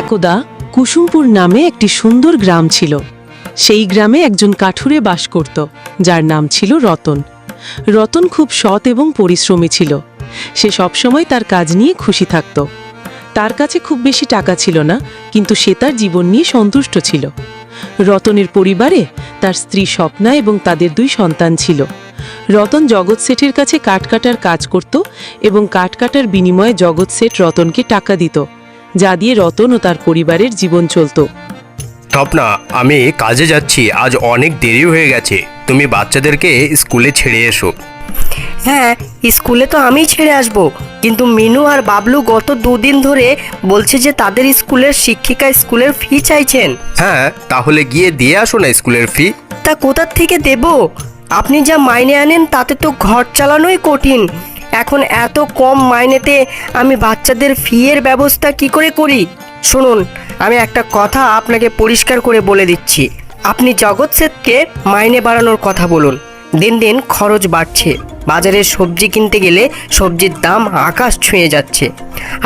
একদা কুসুমপুর নামে একটি সুন্দর গ্রাম ছিল। সেই গ্রামে একজন কাঠুরে বাস করত, যার নাম ছিল রতন। রতন খুব সৎ এবং পরিশ্রমী ছিল। সে সবসময় তার কাজ নিয়ে খুশি থাকত। তার কাছে খুব বেশি টাকা ছিল না, কিন্তু সে তার জীবন নিয়ে সন্তুষ্ট ছিল। রতনের পরিবারে তার স্ত্রী স্বপ্না এবং তাদের দুই সন্তান ছিল। রতন জগৎ শেঠের কাছে কাঠ কাটার কাজ করত এবং কাঠ কাটার বিনিময়ে জগৎ শেঠ রতনকে টাকা দিত। যা দিয়ে রতন ও তার পরিবারের জীবন চলত। স্বপ্না আমি কাজে যাচ্ছি। আজ অনেক দেরি হয়ে গেছে। তুমি বাচ্চাদেরকে স্কুলে ছেড়ে এসো। হ্যাঁ স্কুলে তো আমি ছেড়ে আসব। কিন্তু মিনু আর বাবলু গত দুদিন ধরে বলছে যে তাদের স্কুলের শিক্ষিকা স্কুলের ফি চাইছেন। হ্যাঁ তাহলে গিয়ে দিয়ে আসো না স্কুলের ফি। তা কোথার থেকে দেব? আপনি যা মাইনে আনেন তাতে তো ঘর চালানোই কঠিন। এখন এত কম মাইনেতে আমি বাচ্চাদের ফিয়ের ব্যবস্থা কি করে করি? শুনুন, আমি একটা কথা আপনাকে পরিষ্কার করে বলে দিচ্ছি। আপনি জগৎ সেতকে মাইনে বাড়ানোর কথা বলুন। দিন দিন খরচ বাড়ছে। বাজারে সবজি কিনতে গেলে সবজির দাম আকাশ ছুঁয়ে যাচ্ছে।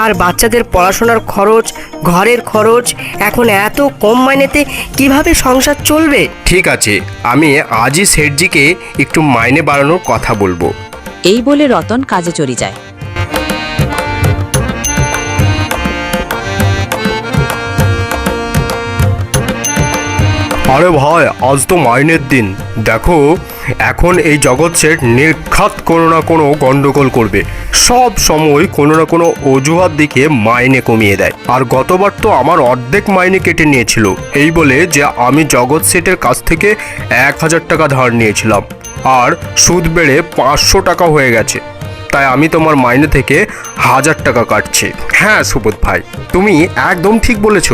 আর বাচ্চাদের পড়াশোনার খরচ, ঘরের খরচ এখন এত কম মাইনেতে কীভাবে সংসার চলবে? ঠিক আছে, আমি আজই শেঠজিকে একটু মাইনে বাড়ানোর কথা বলব। এই বলে রতন কাজে চলে যায়। আরে ভাই, আজ তো মাইনের দিন। দেখো, এখন এই জগৎ সেট নির্ঘাত কোনো না কোনো গন্ডগোল করবে। সব সময় কোনো না কোনো অজুহাত দিকে মাইনে কমিয়ে দেয়। আর গতবার তো আমার অর্ধেক মাইনে কেটে নিয়েছিল। এই বলে যে আমি জগৎ সেটের কাছ থেকে এক হাজার টাকা ধার নিয়েছিলাম। আর সুদ বেড়ে পাঁচশো টাকা হয়ে গেছে। তাই আমি তোমার মাইনে থেকে হাজার টাকা কাটছি। হ্যাঁ সুবোধ ভাই, তুমি একদম ঠিক বলেছ।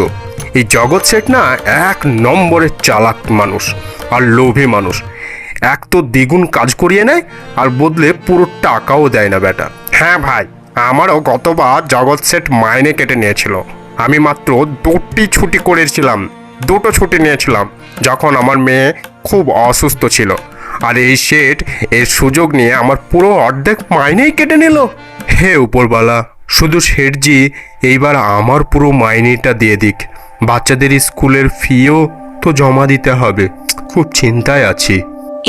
এই জগৎ শেঠ না এক নম্বরের চালাক মানুষ আর লোভী মানুষ। এক তো দ্বিগুণ কাজ করিয়ে নেয় আর বদলে পুরো টাকাও দেয় না বেটা। হ্যাঁ ভাই, আমারও গতবার জগৎ শেঠ মাইনে কেটে নিয়েছিল। আমি মাত্র দুটি ছুটি করেছিলাম, দুটো ছুটি নিয়েছিলাম, যখন আমার মেয়ে খুব অসুস্থ ছিল। আর এই শেঠ এর সুযোগ নিয়ে আমার পুরো অর্ধেক মাইনেই কেটে নিল। হে উপরবালা শুধু শেঠজি এইবার আমার পুরো মাইনেটা দিয়ে দিক। বাচ্চাদের স্কুলের ফিও তো জমা দিতে হবে। খুব চিন্তায় আছি।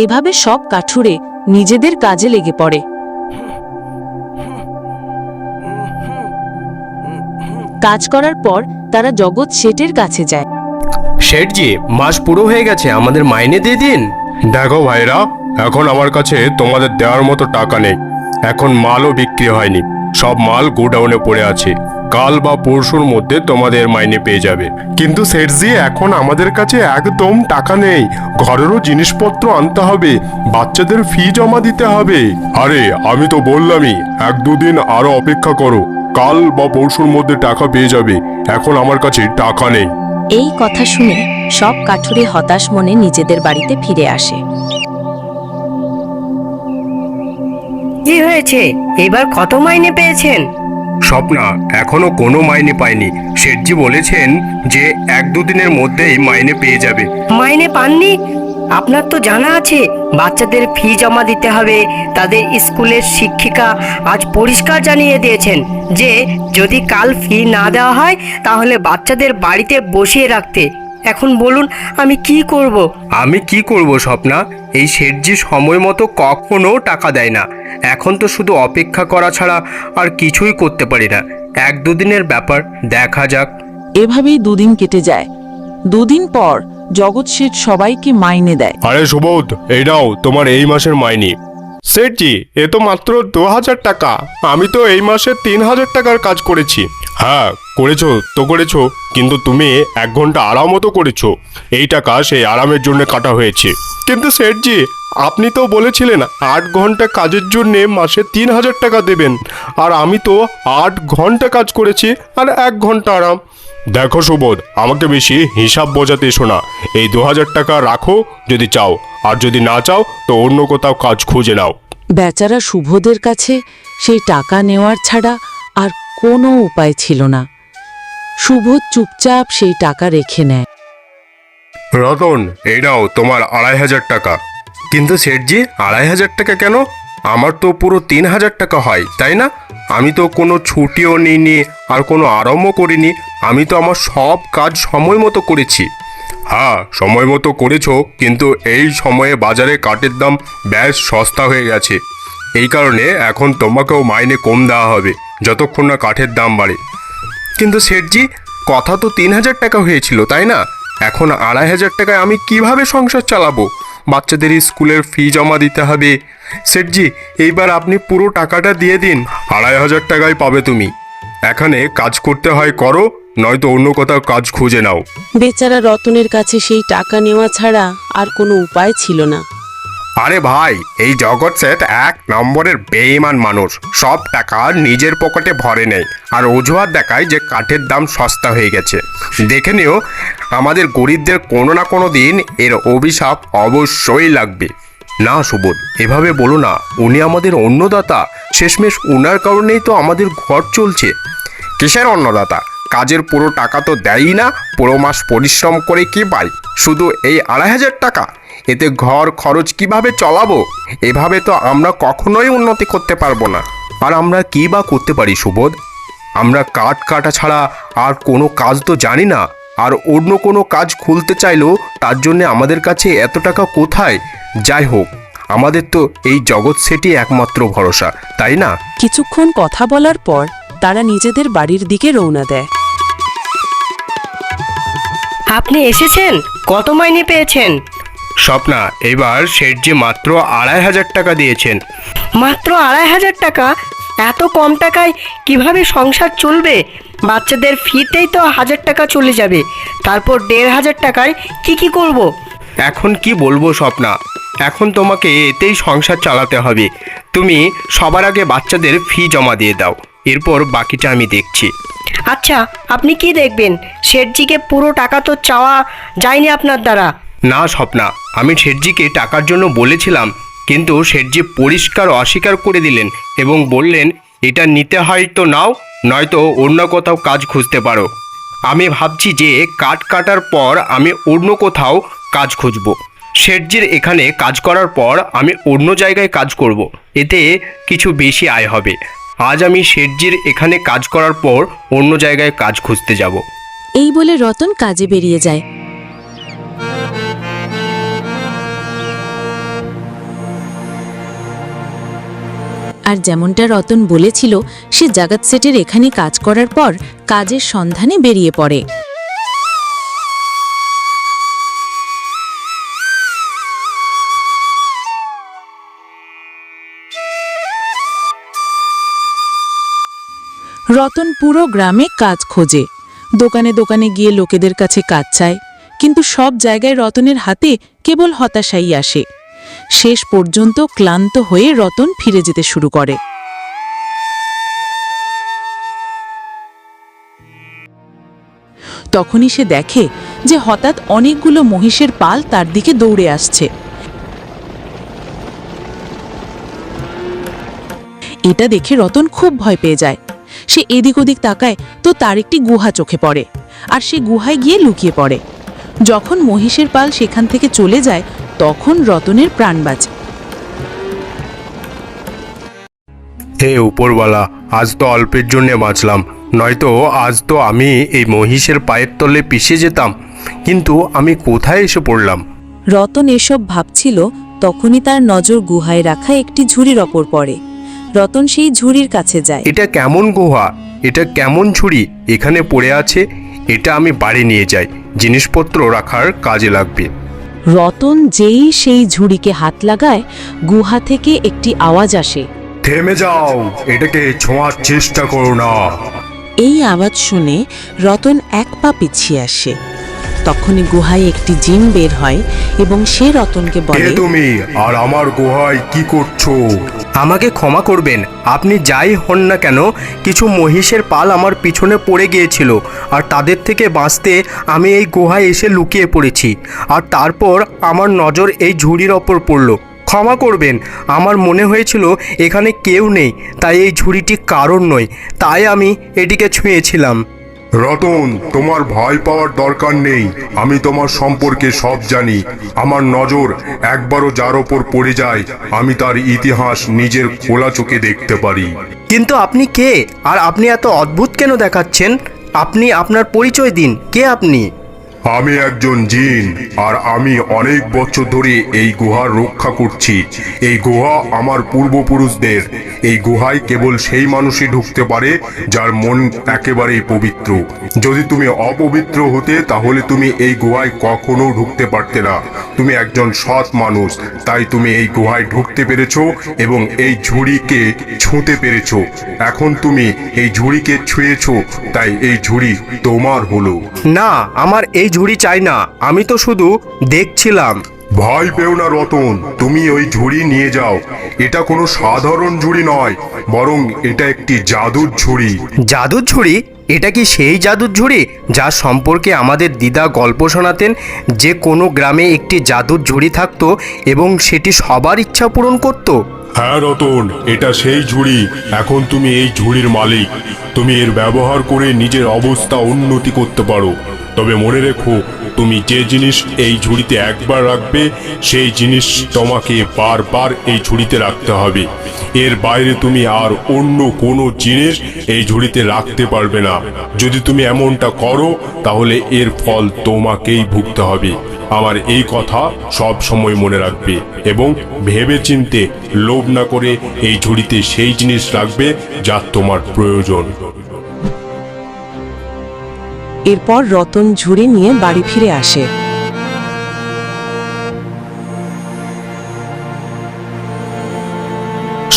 এভাবে সব কাঠুরে নিজেদের কাজে লেগে পড়ে। কাজ করার পর তারা জগৎ শেঠের কাছে যায়। শেঠজি মাস পুরো হয়ে গেছে আমাদের মাইনে দিয়ে দিন। দেখো ভাইরা, এখন আমার কাছে তোমাদের দেওয়ার মতো টাকা নেই। এখন মালও বিক্রি হয়নি। সব মাল গোডাউনে পড়ে আছে। কাল বা পরশুর মধ্যে তোমাদের মাইনে পেয়ে যাবে। কিন্তু সেটজি এখন আমাদের কাছে একদম টাকা নেই। ঘরেরও জিনিসপত্র আনতে হবে। বাচ্চাদের ফি জমা দিতে হবে। আরে, আমি তো বললামই, এক দুদিন আরও অপেক্ষা করো। কাল বা পরশুর মধ্যে টাকা পেয়ে যাবে। এখন আমার কাছে টাকা নেই। এই কথা শুনে সব কাঠুরে হতাশ মনে নিজেদের বাড়িতে ফিরে আসে। কি হয়েছে? এবার কত মাইনে পেয়েছেন? স্বপ্না এখনও কোনো মাইনে পায়নি শেঠজি বলেছেন যে এক দুদিনের মধ্যেই মাইনে পেয়ে যাবে। মাইনে পাননি? আপনার তো জানা আছে বাচ্চাদের ফি জমা দিতে হবে তাদের স্কুলের শিক্ষিকা আজ পরিষ্কার জানিয়ে দিয়েছেন যে যদি কাল ফি না দেওয়া হয় তাহলে বাচ্চাদের বাড়িতে বসিয়ে রাখতে এখন বলুন আমি কি করব। আমি কি করব স্বপ্না? এই শেঠজি সময় মতো কখনো টাকা দেয় না। এখন তো শুধু অপেক্ষা করা ছাড়া আর কিছুই করতে পারি না। এক দুদিনের ব্যাপার দেখা যাক। এভাবেই দুদিন কেটে যায়। দুদিন পর জগৎ শেঠ সবাইকে মাইনে দেয়। আরে সুবোধ এই নাও তোমার এই মাসের মাইনি। সেটজি এ তো মাত্র দু হাজার টাকা। আমি তো এই মাসে তিন হাজার টাকার কাজ করেছি। হ্যাঁ করেছ তো করেছ, কিন্তু তুমি এক ঘণ্টা আরামও তো করেছ। এই টাকা সেই আরামের জন্য কাটা হয়েছে। কিন্তু সেটজি আপনি তো বলেছিলেন আট ঘণ্টা কাজের জন্যে মাসে তিন হাজার টাকা দেবেন, আর আমি তো আট ঘণ্টা কাজ করেছি আর এক ঘণ্টা আরাম। দেখো সুবোধ, আমাকে বেশি হিসাব বোঝাতে এসো না। এই দু হাজার টাকা রাখো যদি চাও, আর যদি না চাও, তো অন্য কোথাও কাজ খুঁজে নাও। বেচারা সুবোধের কাছে সেই টাকা নেওয়ার ছাড়া আর কোনো উপায় ছিল না। শুভ চুপচাপ সেই টাকা রেখে নেয়। রতন, এই নাও তোমার আড়াই হাজার টাকা। কিন্তু শেঠজি, আড়াই হাজার টাকা কেন? আমার তো পুরো তিন হাজার টাকা হয়, তাই না? আমি তো কোনো ছুটিও নিইনি, আর কোনো আরামও করিনি। আমি তো আমার সব কাজ সময় মতো করেছি। হ্যাঁ সময় মতো করেছ, কিন্তু এই সময়ে বাজারে কাঠের দাম ব্যাস সস্তা হয়ে গেছে। এই কারণে এখন তোমাকেও মাইনে কম দেওয়া হবে, যতক্ষণ না কাঠের দাম বাড়ে। কিন্তু শেঠজি, কথা তো তিন হাজার টাকা হয়েছিল, তাই না? এখন আড়াই হাজার টাকায় আমি কীভাবে সংসার চালাবো? বাচ্চাদের স্কুলের ফি জমা দিতে হবে। শেঠজি, এইবার আপনি পুরো টাকাটা দিয়ে দিন, আড়াই হাজার টাকায় পাবে তুমি। এখানে কাজ করতে হয় করো, নয়তো অন্য কোথাও কাজ খুঁজে নাও। বেচারা রতনের কাছে সেই টাকা নেওয়া ছাড়া আর কোনো উপায় ছিল না। আরে ভাই, এই জগৎ সেট এক নম্বরের বেইমান মানুষ। সব টাকা নিজের পকেটে ভরে নেয়। আর অজুহাত দেখায় যে কাঠের দাম সস্তা হয়ে গেছে। দেখে নিও, আমাদের গরিবদের কোনো না কোনো দিন এর অভিশাপ অবশ্যই লাগবে। না, সুবোধ, এভাবে বলো না। উনি আমাদের অন্নদাতা। শেষমেশ উনার কারণেই তো আমাদের ঘর চলছে। কিসের অন্নদাতা? কাজের পুরো টাকা তো দেয়ই না, পুরো মাস পরিশ্রম করে কি পাই? শুধু এই আড়াই হাজার টাকা? এতে ঘর খরচ কীভাবে চলাবো? এভাবে তো আমরা কখনোই উন্নতি করতে পারব না। আর আমরা কি বা করতে পারি, সুবোধ? আমরা কাঠ কাটা ছাড়া আর কোনো কাজ তো জানি না। আর অন্য কোনো কাজ খুলতে চাইলেও তার জন্য আমাদের কাছে এত টাকা কোথায়? যাই হোক, আমাদের তো এই জগৎ সেটি একমাত্র ভরসা, তাই না? কিছুক্ষণ কথা বলার পর তারা নিজেদের বাড়ির দিকে রওনা দেয়। আপনি এসেছেন? কত মাইনে পেয়েছেন? স্বপ্না এবার শেঠজি মাত্র আড়াই হাজার টাকা দিয়েছেন। মাত্র আড়াই হাজার টাকা? এত কম টাকায় কীভাবে সংসার চলবে? বাচ্চাদের ফিতেই তো হাজার টাকা চলে যাবে। তারপর দেড় হাজার টাকায় কি কি করব। এখন কি বলব স্বপ্না? এখন তোমাকে এতেই সংসার চালাতে হবে। তুমি সবার আগে বাচ্চাদের ফি জমা দিয়ে দাও। এরপর বাকিটা আমি দেখছি। আচ্ছা আপনি কি দেখবেন? শেঠজিকে পুরো টাকা তো চাওয়া যায়নি আপনার দ্বারা। না স্বপ্না আমি শেঠজিকে টাকার জন্য বলেছিলাম কিন্তু শেঠজি পরিষ্কার অস্বীকার করে দিলেন এবং বললেন এটা নিতে হয় তো নাও নয়তো অন্য কোথাও কাজ খুঁজতে পারো। আমি ভাবছি যে কাঠ কাটার পর আমি অন্য কোথাও কাজ খুঁজব। শেঠজির এখানে কাজ করার পর আমি অন্য জায়গায় কাজ করব। এতে কিছু বেশি আয় হবে। আজ আমি শেঠজির এখানে কাজ করার পর অন্য জায়গায় কাজ খুঁজতে যাব। এই বলে রতন কাজে বেরিয়ে যায়। আর যেমনটা রতন বলেছিল, সে জাগাত সেটের এখানে কাজ করার পর কাজের সন্ধানে বেরিয়ে পড়ে। রতন পুরো গ্রামে কাজ খোঁজে। দোকানে দোকানে গিয়ে লোকেদের কাছে কাজ চায়, কিন্তু সব জায়গায় রতনের হাতে কেবল হতাশাই আসে। শেষ পর্যন্ত ক্লান্ত হয়ে রতন ফিরে যেতে শুরু করে। তখনই সে দেখে যে হঠাৎ অনেকগুলো মহিষের পাল তার দিকে দৌড়ে আসছে। এটা দেখে রতন খুব ভয় পেয়ে যায়। সে এদিক ওদিক তাকায় তো তার একটি গুহা চোখে পড়ে আর সে গুহায় গিয়ে লুকিয়ে পড়ে। যখন মহিষের পাল সেখান থেকে চলে যায় তখন রতনের প্রাণ বাঁচে। হে উপরওয়ালা আজ তো অল্পের জন্য বাঁচলাম নয়তো আজ তো আমি এই মহিষের পায়ের তলে পিষে যেতাম কিন্তু আমি কোথায় এসে পড়লাম? রতন এসব ভাবছিল তখনই তার নজর গুহায় রাখা একটি ঝুড়ির ওপর পড়ে। রতন সেই ঝুড়ির কাছে যায়। এটা কেমন গুহা? এটা কেমন ঝুড়ি? এখানে পড়ে আছে এটা আমি বাড়ি নিয়ে যাই। জিনিসপত্র রাখার কাজে লাগবে। রতন যেই সেই ঝুড়িকে হাত লাগায় গুহা থেকে একটি আওয়াজ আসে। থেমে যাও এটাকে ছোঁয়ার চেষ্টা করো না। এই আওয়াজ শুনে রতন এক পা পিছিয়ে আসে। তখনই গুহায় একটি জিন বের হয় এবং সে রতনকে কে বলে তুমি? আর আমার গুহায় কি করছ? আমাকে ক্ষমা করবেন আপনি যাই হন না কেন কিছু মহিষের পাল আমার পিছনে পড়ে গিয়েছিল আর তাদের থেকে বাঁচতে আমি এই গুহায় এসে লুকিয়ে পড়েছি আর তারপর আমার নজর এই ঝুড়ির ওপর পড়ল। ক্ষমা করবেন আমার মনে হয়েছিল এখানে কেউ নেই তাই এই ঝুড়িটি কারণ নয় তাই আমি এটিকে ছুঁয়েছিলাম। রতন, তোমার ভয় পাওয়ার দরকার নেই। আমি তোমার সম্পর্কে সব জানি। আমার নজর একবারও যার ওপর পড়ে যায়, আমি তার ইতিহাস নিজের খোলা চোখে দেখতে পারি। কিন্তু আপনি কে? আর আপনি এত অদ্ভুত কেন দেখাচ্ছেন? আপনি আপনার পরিচয় দিন। কে আপনি? আমি একজন জিন, আর আমি অনেক বছর ধরে এই গুহা রক্ষা করছি। এই গুহা আমার পূর্বপুরুষদের। এই গুহায় কেবল সেই মানুষই ঢুকতে পারে, যার মন একেবারেই পবিত্র। যদি তুমি অপবিত্র হতে, তাহলে তুমি এই গুহায় কখনো ঢুকতে পারতে না। তুমি একজন সৎ মানুষ, তাই তুমি এই গুহায় ঢুকতে পেরেছ এবং এই ঝুড়িকে ছুঁতে পেরেছ। এখন তুমি এই ঝুড়িকে ছুঁয়েছো, তাই এই ঝুড়ি তোমার হলো। না, আমার এই ঝুড়ি চাই না আমি তো শুধু দেখছিলাম। ভয় পেও না রতন তুমি ওই ঝুড়ি নিয়ে যাও। এটা কোনো সাধারণ ঝুড়ি নয় বরং এটা একটি জাদুর ঝুড়ি। জাদুর ঝুড়ি? এটা কি সেই জাদুর ঝুড়ি যার সম্পর্কে আমাদের দিদা গল্প শোনাতেন? যে কোনো গ্রামে একটি জাদুর ঝুড়ি থাকতো এবং সেটি সবার ইচ্ছা পূরণ করতো? হ্যাঁ রতন এটা সেই ঝুড়ি। এখন তুমি এই ঝুড়ির মালিক। তুমি এর ব্যবহার করে নিজের অবস্থা উন্নতি করতে পারো। তবে মনে রেখো, তুমি যে জিনিস এই ঝুড়িতে একবার রাখবে, সেই জিনিস তোমাকে বারবার এই ঝুড়িতে রাখতে হবে। এর বাইরে তুমি আর অন্য কোনো জিনিস এই ঝুড়িতে রাখতে পারবে না। যদি তুমি এমনটা করো, তাহলে এর ফল তোমাকেই ভুগতে হবে। আমার এই কথা সব সময় মনে রাখবে এবং ভেবে চিনতে লোভ না করে এই ঝুড়িতে সেই জিনিস রাখবে যা তোমার প্রয়োজন। এরপর রতন ঝুড়ি নিয়ে বাড়ি ফিরে আসে।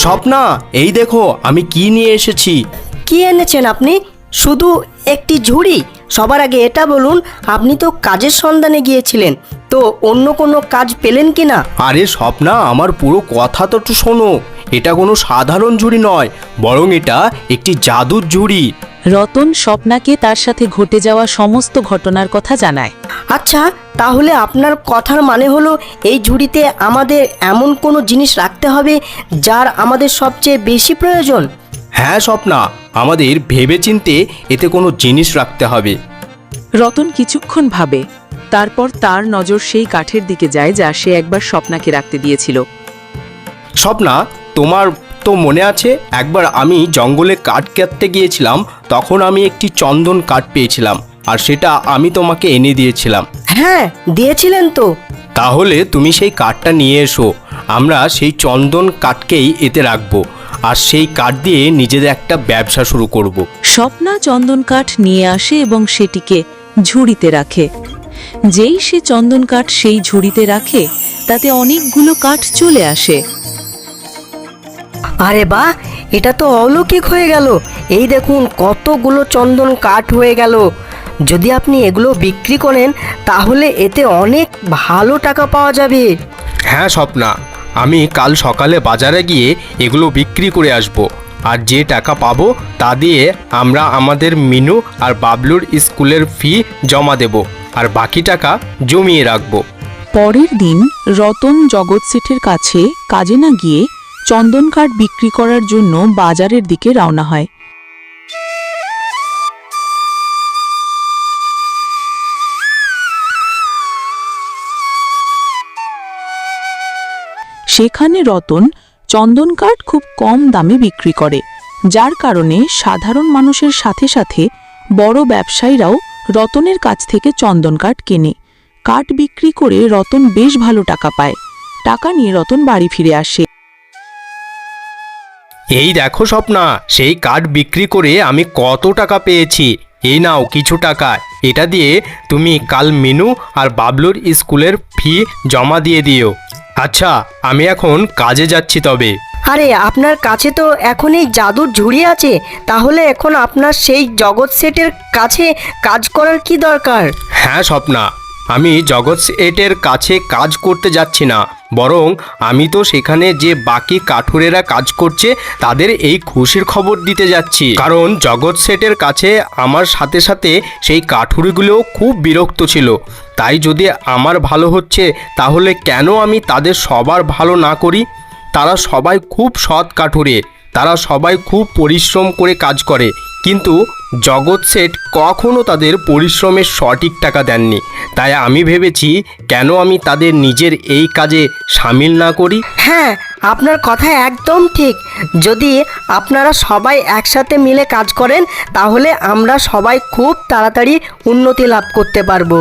স্বপ্না এই দেখো আমি কি নিয়ে এসেছি? কি এনেছেন আপনি? শুধু একটি ঝুড়ি? সবার আগে এটা বলুন আপনি তো কাজের সন্ধানে গিয়েছিলেন তো অন্য কোনো কাজ পেলেন কি না আরে স্বপ্না আমার পুরো কথা তো একটু শোনো। এটা কোনো সাধারণ ঝুড়ি নয় বরং এটা একটি জাদুর ঝুড়ি। রতন স্বপ্নাকে তার সাথে ঘটে যাওয়া সমস্ত ঘটনার কথা জানায়। আচ্ছা তাহলে আপনার কথার মানে হলো এই ঝুড়িতে আমাদের এমন কোনো জিনিস রাখতে হবে যার আমাদের সবচেয়ে বেশি প্রয়োজন? হ্যাঁ স্বপ্না আমাদের ভেবেচিন্তে এতে কোনো জিনিস রাখতে হবে। রতন কিছুক্ষণ ভাবে তারপর তার নজর সেই কাঠের দিকে যায় যা সে একবার স্বপ্নাকে রাখতে দিয়েছিল। স্বপ্না তোমার মনে আছে? একবার আমি জঙ্গলে কাঠ কাটতে গিয়েছিলাম তখন আমি একটি চন্দন কাঠ পেয়েছিলাম আর সেটা আমি তোমাকে এনে দিয়েছিলাম। হ্যাঁ দিয়েছিলেন তো। তাহলে তুমি সেই কাঠটা নিয়ে এসো। আমরা সেই চন্দন কাঠকেই এতে রাখব আর সেই কাঠ দিয়ে নিজেদের একটা ব্যবসা শুরু করব। স্বপ্না চন্দন কাঠ নিয়ে আসে এবং সেটিকে ঝুড়িতে রাখে। যেই সে চন্দন কাঠ সেই ঝুড়িতে রাখে তাতে অনেকগুলো কাঠ চলে আসে। আরে বাহ এটা তো অলৌকিক হয়ে গেল। এই দেখুন কতগুলো চন্দন কাঠ হয়ে গেল। যদি আপনি এগুলো বিক্রি করেন তাহলে এতে অনেক ভালো টাকা পাওয়া যাবে। হ্যাঁ স্বপ্না আমি কাল সকালে বাজারে গিয়ে এগুলো বিক্রি করে আসব। আর যে টাকা পাবো তা দিয়ে আমরা আমাদের মিনু আর বাবলুর স্কুলের ফি জমা দেব। আর বাকি টাকা জমিয়ে রাখব। পরের দিন রতন জগৎ শেঠের কাছে কাজে না গিয়ে চন্দন কাঠ বিক্রি করার জন্য বাজারের দিকে রওনা হয়। সেখানে রতন চন্দন কাঠ খুব কম দামে বিক্রি করে, যার কারণে সাধারণ মানুষের সাথে সাথে বড় ব্যবসায়ীরাও রতনের কাছ থেকে চন্দন কাঠ কেনে। কাঠ বিক্রি করে রতন বেশ ভালো টাকা পায়। টাকা নিয়ে রতন বাড়ি ফিরে আসে। এই দেখো স্বপ্না সেই কাঠ বিক্রি করে আমি কত টাকা পেয়েছি। এই নাও কিছু টাকা। এটা দিয়ে তুমি কাল মিনু আর বাবলুর স্কুলের ফি জমা দিয়ে দিও। আচ্ছা আমি এখন কাজে যাচ্ছি তবে। আরে আপনার কাছে তো এখন এই জাদুর ঝুড়ি আছে। তাহলে এখন আপনার সেই জগৎ সেটের কাছে কাজ করার কি দরকার? হ্যাঁ স্বপ্না আমি জগৎ এটের কাছে কাজ করতে যাচ্ছি না, বরং আমি তো সেখানে যে বাকি কাঠুরেরা কাজ করছে তাদের এই খুশির খবর দিতে যাচ্ছি। কারণ জগৎ সেটের কাছে আমার সাথে সাথে সেই কাঠুরিগুলোও খুব বিরক্ত ছিল। তাই যদি আমার ভালো হচ্ছে, তাহলে কেন আমি তাদের সবার ভালো না করি? তারা সবাই খুব সৎ কাঠুরে, তারা সবাই খুব পরিশ্রম করে কাজ করে। কিন্তু জগৎ সেট কখনও তাদের পরিশ্রমের সঠিক টাকা দেননি। তাই আমি ভেবেছি, কেন আমি তাদের নিজের এই কাজে সামিল না করি? হ্যাঁ আপনার কথা একদম ঠিক। যদি আপনারা সবাই একসাথে মিলে কাজ করেন, তাহলে আমরা সবাই খুব তাড়াতাড়ি উন্নতি লাভ করতে পারব।